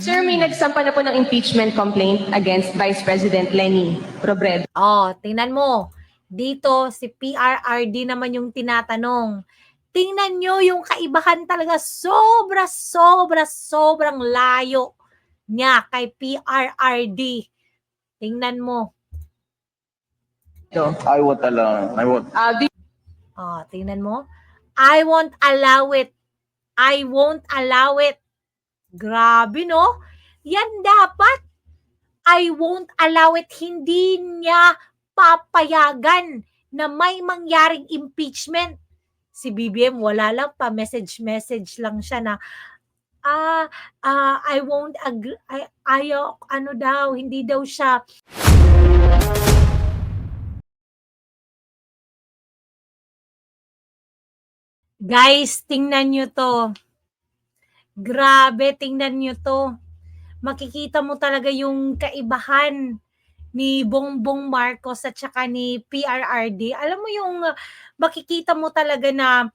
Sir, may nagsampa na po ng impeachment complaint against Vice President Lenny Robredo. Oh, tingnan mo. Dito, si PRRD naman yung tinatanong. Tingnan nyo yung kaibahan talaga. Sobra, sobra, sobrang layo niya kay PRRD. Tingnan mo. I won't allow. I won't. Uh, Oh, tingnan mo. I won't allow it. I won't allow it. Grabe, no? Yan dapat. I won't allow it. Hindi niya papayagan na may mangyaring impeachment. Si BBM, wala lang pa. Message-message lang siya na, ah, ah, I won't agree. Ay, ayaw, ano daw, hindi daw siya Guys, tingnan nyo to. Grabe, tingnan nyo to. Makikita mo talaga yung kaibahan ni Bongbong Marcos at saka ni PRRD. Alam mo yung uh, makikita mo talaga na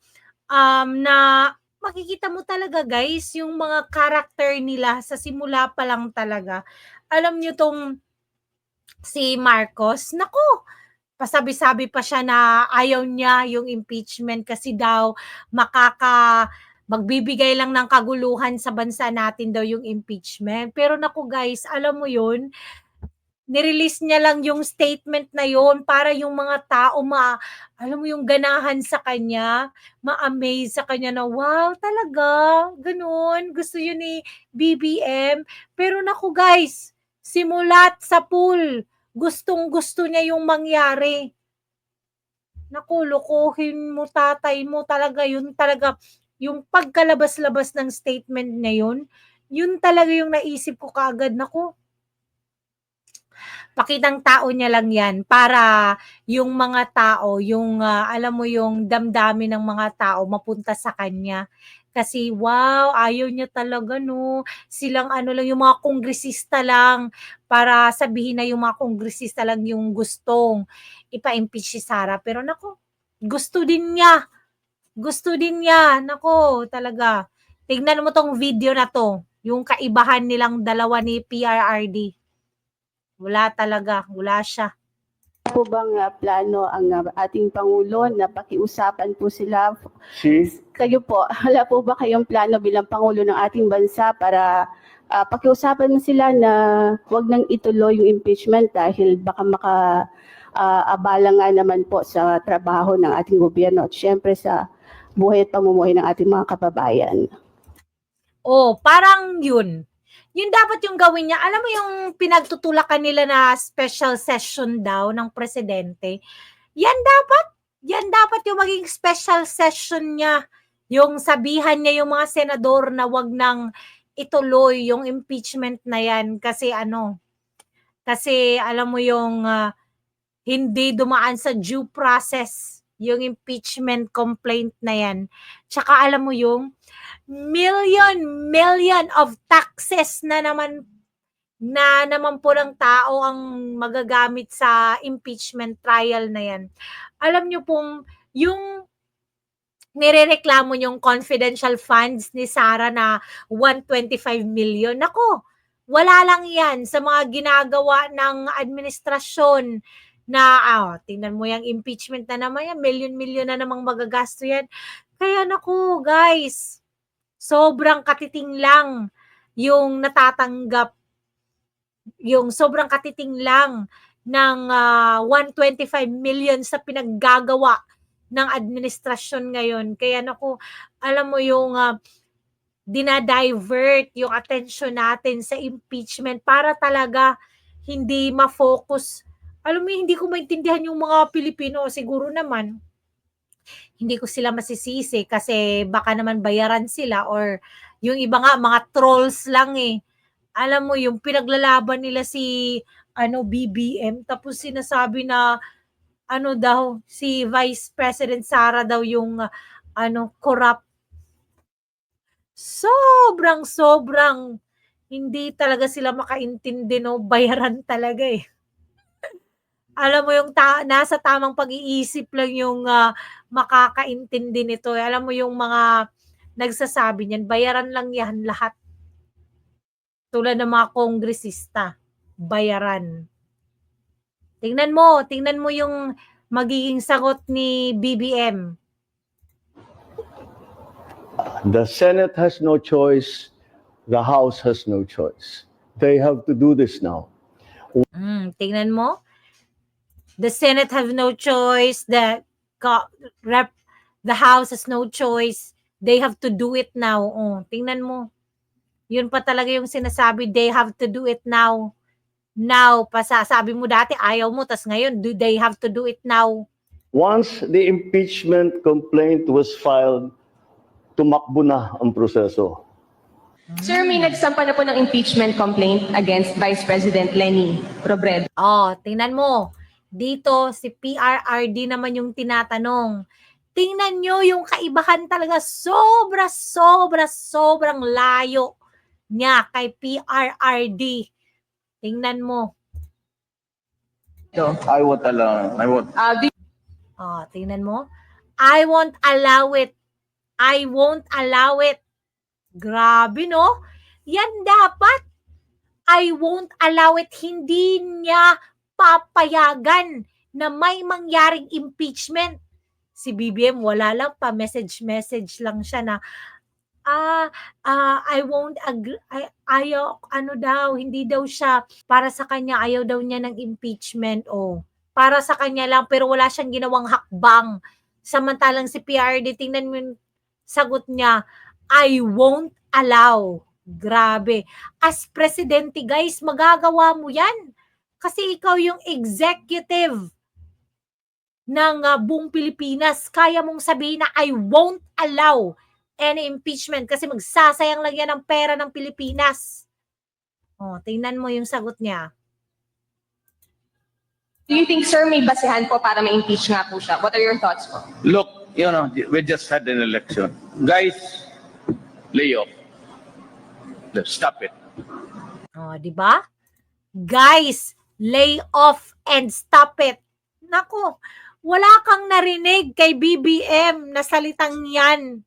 um, na makikita mo talaga guys yung mga character nila sa simula pa lang talaga. Alam nyo tong si Marcos, nako, pasabi-sabi pa siya na ayaw niya yung impeachment kasi daw makaka magbibigay lang ng kaguluhan sa bansa natin daw yung impeachment. Pero naku guys, alam mo yun, nirelease niya lang yung statement na yun para yung mga tao ma, alam mo yung ganahan sa kanya, ma-amaze sa kanya na wow, talaga, ganun, gusto yun ni BBM. Pero naku guys, simulat sa pool, gustong gusto niya yung mangyari. Naku, lokohin mo tatay mo talaga, yun talaga, yung pagkalabas-labas ng statement na yun, yun talaga yung naisip ko kaagad, naku, pakitang tao niya lang yan para yung mga tao, yung ah, alam mo yung damdamin ng mga tao mapunta sa kanya. Kasi wow, ayaw niya talaga no. Silang ano lang, yung mga kongresista lang para sabihin na yung mga kongresista lang yung gustong ipa-impeach si Sara. Pero nako, gusto din niya. Gusto din niya. Nako, talaga. Tignan mo tong video na to. Yung kaibahan nilang dalawa ni PRRD. Wala talaga, wala siya. po bang ah, plano ang ah, ating Pangulo na pakiusapan po sila? She. Kayo po, wala po ba kayong plano bilang Pangulo ng ating bansa para ah, pakiusapan mo sila na wag nang ituloy yung impeachment dahil baka maka ah, abala nga naman po sa trabaho ng ating gobyerno at syempre sa buhay at pamumuhay ng ating mga kababayan. Oh, parang yun. Yun dapat yung gawin niya. Alam mo yung pinagtutulakan nila na special session daw ng presidente. Yan dapat. Yan dapat yung maging special session niya. Yung sabihan niya yung mga senador na wag nang ituloy yung impeachment na yan kasi ano kasi alam mo yung ah, hindi dumaan sa due process yung impeachment complaint na yan. Tsaka alam mo yung million, million of taxes na naman na naman po ng tao ang magagamit sa impeachment trial na yan. Alam nyo pong yung nirereklamo yung confidential funds ni Sara na 125 million. Nako, wala lang yan sa mga ginagawa ng administrasyon na, ah, tingnan mo yung impeachment na naman yan, million-million na namang magagasto yan. Kaya naku, guys, sobrang katiting lang yung natatanggap yung sobrang katiting lang ng ah, 125 million sa pinaggagawa ng administrasyon ngayon. Kaya naku, alam mo yung ah, dinadivert yung attention natin sa impeachment para talaga hindi ma-focus. Alam mo, hindi ko maintindihan yung mga Pilipino. Siguro naman, hindi ko sila masisisi kasi baka naman bayaran sila or yung iba nga, mga trolls lang eh. Alam mo, yung pinaglalaban nila si ano BBM tapos sinasabi na ano daw si Vice President Sara daw yung ano corrupt sobrang sobrang hindi talaga sila makaintindi no bayaran talaga eh alam mo yung ta- nasa tamang pag-iisip lang yung ah, makakaintindi nito eh. alam mo yung mga nagsasabi niyan bayaran lang yan lahat tulad ng mga kongresista, bayaran. Tingnan mo, tingnan mo yung magiging sagot ni BBM. The Senate has no choice. The House has no choice. They have to do this now. Mm, tingnan mo. The Senate have no choice. The co- rep, the House has no choice. They have to do it now. Oh, tingnan mo. Yun pa talaga yung sinasabi, they have to do it now. Now, pasasabi mo dati ayaw mo, tas ngayon do they have to do it now. Once the impeachment complaint was filed, tumakbo na ang proseso. Sir, may nagsampa na po ng impeachment complaint against Vice President Lenny Robredo. Oh, tingnan mo. Dito, si PRRD naman yung tinatanong. Tingnan nyo yung kaibahan talaga. Sobra, sobra, sobrang layo niya kay PRRD. Tingnan mo. I won't allow, I won't. Uh, Oh, tingnan mo. I won't allow it. I won't allow it. Grabe, no? Yan dapat. I won't allow it. Hindi niya papayagan na may mangyaring impeachment. Si BBM, wala lang pa. Message-message lang siya na, ah, ah, I won't agree. Ay, ayaw, ano daw, hindi daw siya, para sa kanya, ayaw daw niya ng impeachment. Oh, para sa kanya lang pero wala siyang ginawang hakbang. Samantalang si PRD, tingnan mo yung sagot niya, I won't allow. Grabe. As presidente, guys, magagawa mo yan. Kasi ikaw yung executive ng uh, buong Pilipinas. Kaya mong sabihin na I won't allow any impeachment kasi magsasayang lang yan ng pera ng Pilipinas. Oh, tingnan mo yung sagot niya. do you think, sir, may basehan po para ma-impeach nga po siya? What are your thoughts po? Look, you know, we just had an election. Guys, lay off. Let's stop it. Oh, di ba? Guys, lay off and stop it. Nako, wala kang narinig kay BBM na salitang yan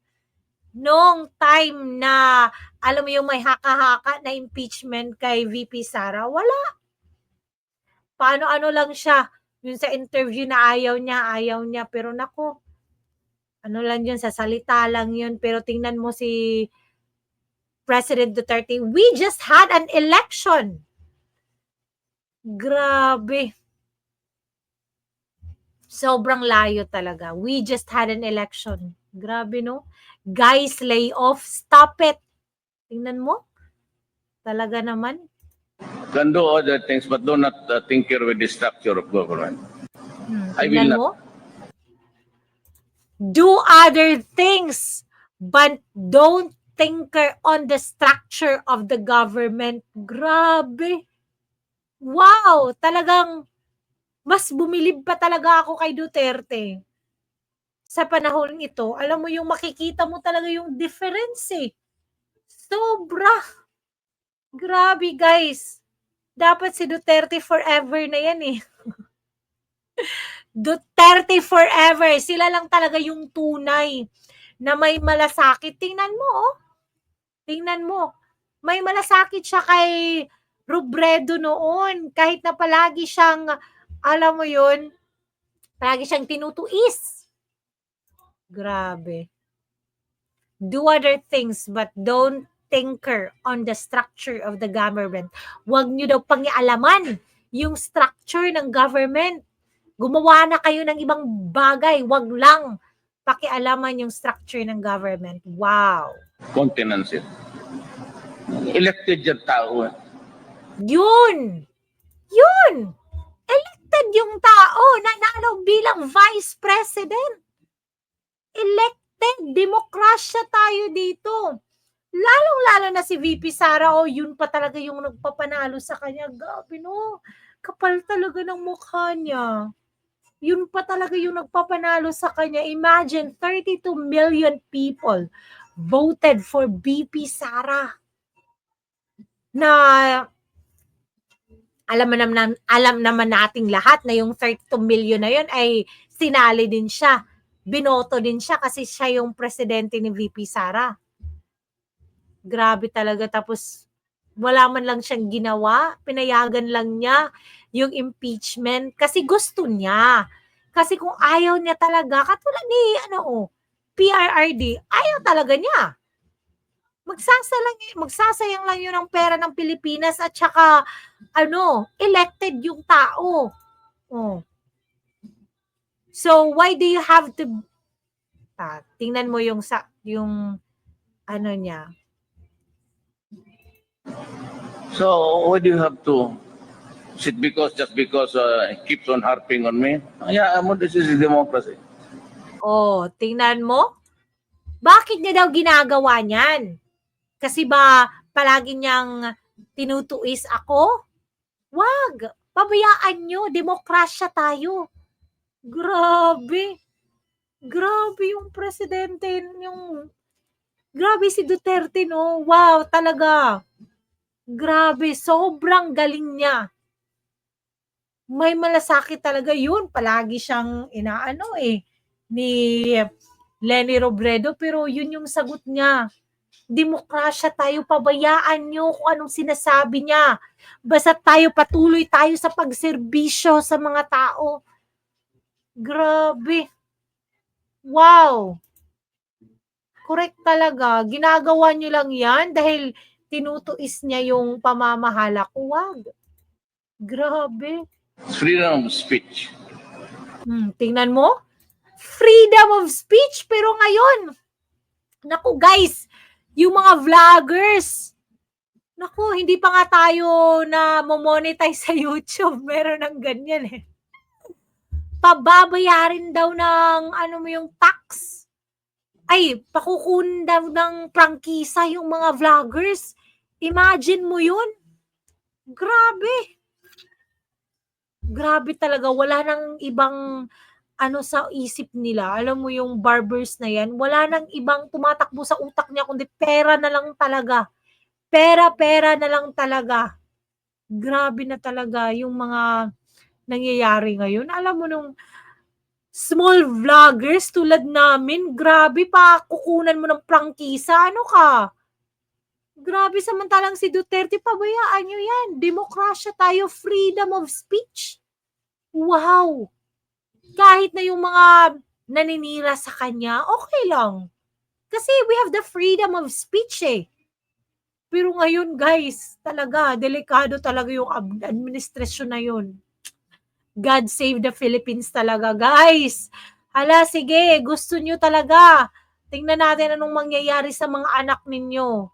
noong time na alam mo yung may haka-haka na impeachment kay VP Sara. Wala. Paano-ano lang siya. Yun sa interview na ayaw niya, ayaw niya. Pero nako, ano lang yun, sa salita lang yun. Pero tingnan mo si President Duterte, we just had an election. Grabe. Sobrang layo talaga. We just had an election. Grabe, no? Guys, lay off. Stop it. Tingnan mo. Talaga naman. Can do other things, but do not uh, tinker with the structure of government. Hmm, I will not. mo. Do other things, but don't tinker on the structure of the government. Grabe. Wow, talagang mas bumilib pa talaga ako kay Duterte. Sa panahon ito, alam mo yung makikita mo talaga yung difference eh. Sobra. Grabe guys. Dapat si Duterte forever na yan eh. Duterte forever. Sila lang talaga yung tunay na may malasakit. Tingnan mo, oh. Tingnan mo. May malasakit siya kay Robredo noon. Kahit na palagi siyang, alam mo yun, palagi siyang tinutuis. Grabe. Do other things but don't tinker on the structure of the government. Huwag nyo daw pangialaman yung structure ng government. Gumawa na kayo ng ibang bagay. Huwag lang pakialaman yung structure ng government. Wow. Continence it. Elected yung tao. Yun! Yun! Elected yung tao na nanalo bilang vice president. Elected. Demokrasya tayo dito. Lalong-lalo na si VP Sara, oh, yun pa talaga yung nagpapanalo sa kanya. Gabi, no? Kapal talaga ng mukha niya. Yun pa talaga yung nagpapanalo sa kanya. Imagine, 32 million people voted for VP Sara. Na alam naman alam naman nating lahat na yung 32 million na yun ay sinali din siya. Binoto din siya kasi siya yung presidente ni VP Sara. Grabe talaga tapos Wala man lang siyang ginawa. Pinayagan lang niya yung impeachment kasi gusto niya. Kasi kung ayaw niya talaga, katulad ni, ano, oh, PRRD, ayaw talaga niya. Magsasalang, magsasayang lang yun ng pera ng Pilipinas at saka, ano, elected yung tao. Oh. So, why do you have to, ah, tingnan mo yung, sa, yung, ano niya, So why do you have to? Is it because just because uh, he keeps on harping on me? Yeah, I'm this is democracy. Oh, tingnan mo. Bakit niya daw ginagawa niyan? Kasi ba palagi niyang tinutuis ako? Wag. Pabayaan niyo. Demokrasya tayo. Grabe. Grabe yung presidente. Yung... Grabe si Duterte, no? Wow, talaga. Grabe. Sobrang galing niya. May malasakit talaga yun. Palagi siyang inaano eh ni Lenny Robredo pero yun yung sagot niya. Demokrasya tayo, pabayaan nyo kung anong sinasabi niya. Basta tayo patuloy tayo sa pagserbisyo sa mga tao. Grabe. Wow. Correct talaga. Ginagawa niyo lang yan dahil tinutuis niya yung pamamahala ko. Wag. Grabe. Freedom of speech. Hmm, tingnan mo. Freedom of speech. Pero ngayon, naku guys, yung mga vloggers, naku, hindi pa nga tayo na monetize sa YouTube. Meron ng ganyan eh. Pababayarin daw ng ano mo yung tax. Ay, pakukunin daw ng prangkisa yung mga vloggers. Imagine mo yun. Grabe. Grabe talaga. Wala nang ibang ano sa isip nila. Alam mo yung barbers na yan, wala nang ibang tumatakbo sa utak niya kundi pera na lang talaga. Pera, pera na lang talaga. Grabe na talaga yung mga nangyayari ngayon. Alam mo nung small vloggers tulad namin, grabe pa kukunan mo ng prangkisa. Ano ka? Grabe samantalang si Duterte, pabayaan nyo yan. Demokrasya tayo, freedom of speech. Wow! Kahit na yung mga naninira sa kanya, okay lang. Kasi we have the freedom of speech eh. Pero ngayon guys, talaga, delikado talaga yung administrasyon na yun. God save the Philippines talaga, guys. Hala, sige, gusto nyo talaga. Tingnan natin anong mangyayari sa mga anak ninyo.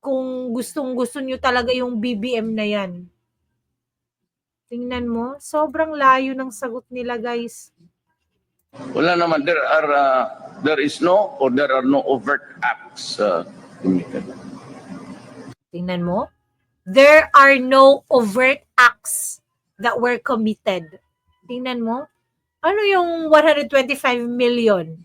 Kung gustong gusto nyo talaga yung BBM na yan. Tingnan mo, sobrang layo ng sagot nila, guys. Wala naman. There are uh, there is no or there are no overt acts uh, committed. Tingnan mo. There are no overt acts that were committed. Tingnan mo. Ano yung 125 million?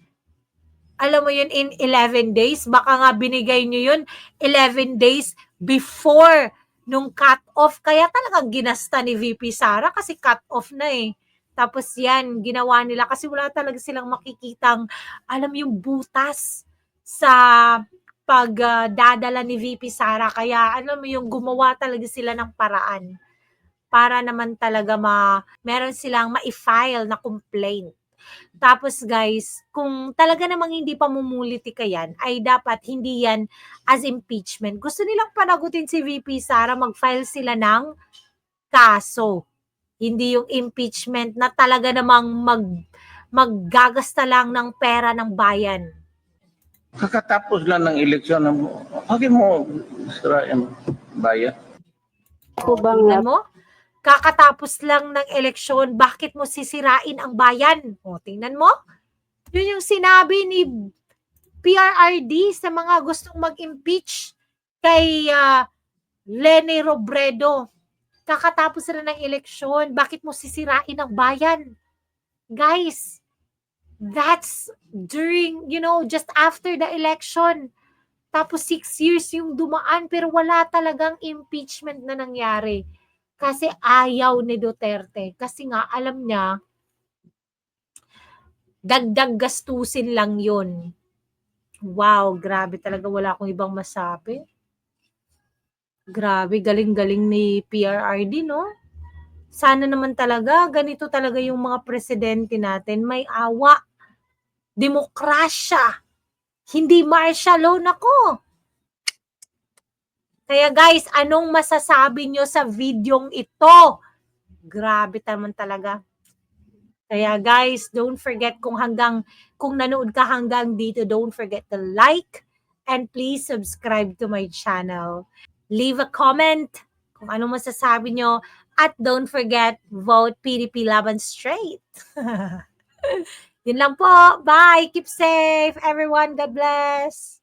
Alam mo yun in 11 days? Baka nga binigay nyo yun 11 days before nung cut-off. Kaya talagang ginasta ni VP Sara kasi cut-off na eh. Tapos yan, ginawa nila kasi wala talaga silang makikitang, alam yung butas sa pagdadala ni VP Sara. Kaya alam mo yung gumawa talaga sila ng paraan para naman talaga ma meron silang ma-file na complaint. Tapos guys, kung talaga namang hindi pa mumulitika yan, ay dapat hindi yan as impeachment. Gusto nilang panagutin si VP Sara, mag-file sila ng kaso. Hindi yung impeachment na talaga namang mag maggagasta lang ng pera ng bayan. Kakatapos lang ng eleksyon. Bakit mo sirain bayan? Po bang Tingnan mo? Kakatapos lang ng eleksyon, bakit mo sisirain ang bayan? O, tingnan mo? Yun yung sinabi ni PRRD sa mga gustong mag-impeach kay ah, Lene Robredo. Kakatapos na ng eleksyon, bakit mo sisirain ang bayan? Guys, that's during, you know, just after the election. Tapos six years yung dumaan pero wala talagang impeachment na nangyari kasi ayaw ni Duterte. Kasi nga, alam niya, dagdag gastusin lang yun. Wow, grabe talaga. Wala akong ibang masabi. Grabe, galing-galing ni PRRD, no? Sana naman talaga, ganito talaga yung mga presidente natin. May awa. Demokrasya. Hindi martial law. Nako. Kaya guys, anong masasabi nyo sa videong ito? Grabe naman talaga. Kaya guys, don't forget kung hanggang, kung nanood ka hanggang dito, don't forget to like and please subscribe to my channel. Leave a comment kung ano masasabi nyo at don't forget, vote PDP Laban Straight. Yun lang po. Bye. Keep safe, everyone. God bless.